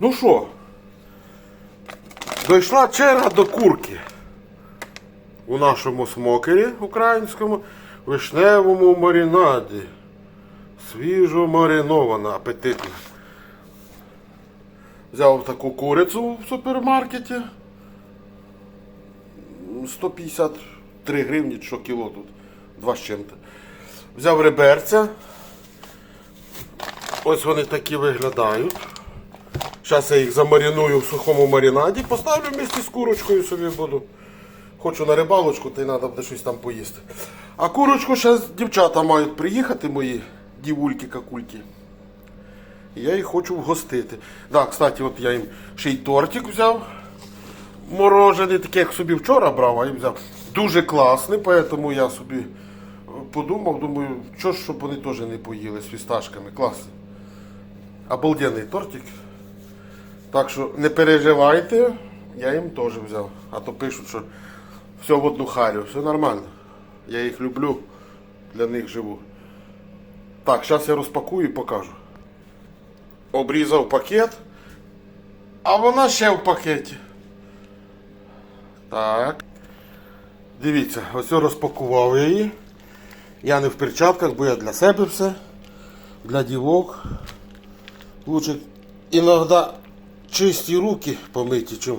Ну що, дійшла черга до курки. У нашому смокері українському вишневому маринаді. Свіжо маринована, апетитна. Взяв таку курицю в супермаркеті. 153 гривні, що кіло тут. Два з чим-то. Взяв реберця. Ось вони такі виглядають. Зараз я їх замариную в сухому маринаді, поставлю місці з курочкою собі буду. Хочу на рибалочку, та й треба буде щось там поїсти. А курочку зараз дівчата мають приїхати, мої дівульки-какульки. Я їх хочу вгостити. Так, кстати, от я їм ще й тортик взяв. Морожений, такий, як собі вчора брав, а їм взяв. Дуже класний, тому я собі е, подумав, думаю, що ж, щоб вони теж не поїли з фісташками. Класний. Обалденний тортик. Так що не переживайте, я їм теж взяв. А то пишуть, що все в одну харю, все нормально. Я їх люблю, для них живу. Так, зараз я розпакую і покажу. Обрізав пакет, а вона ще в пакеті. Так. Дивіться, ось розпакував я її. Я не в перчатках, бо я для себе все. Для дівок. Лучше іноді чисті руки помиті, чим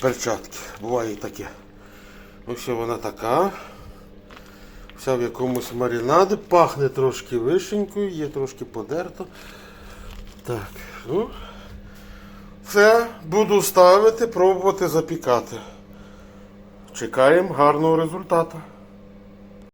перчатки. Буває таке. Ось вона така. Вся в якомусь маринаді, пахне трошки вишенькою, є трошки подерто. Так, ну. Це буду ставити, пробувати запікати. Чекаємо гарного результату.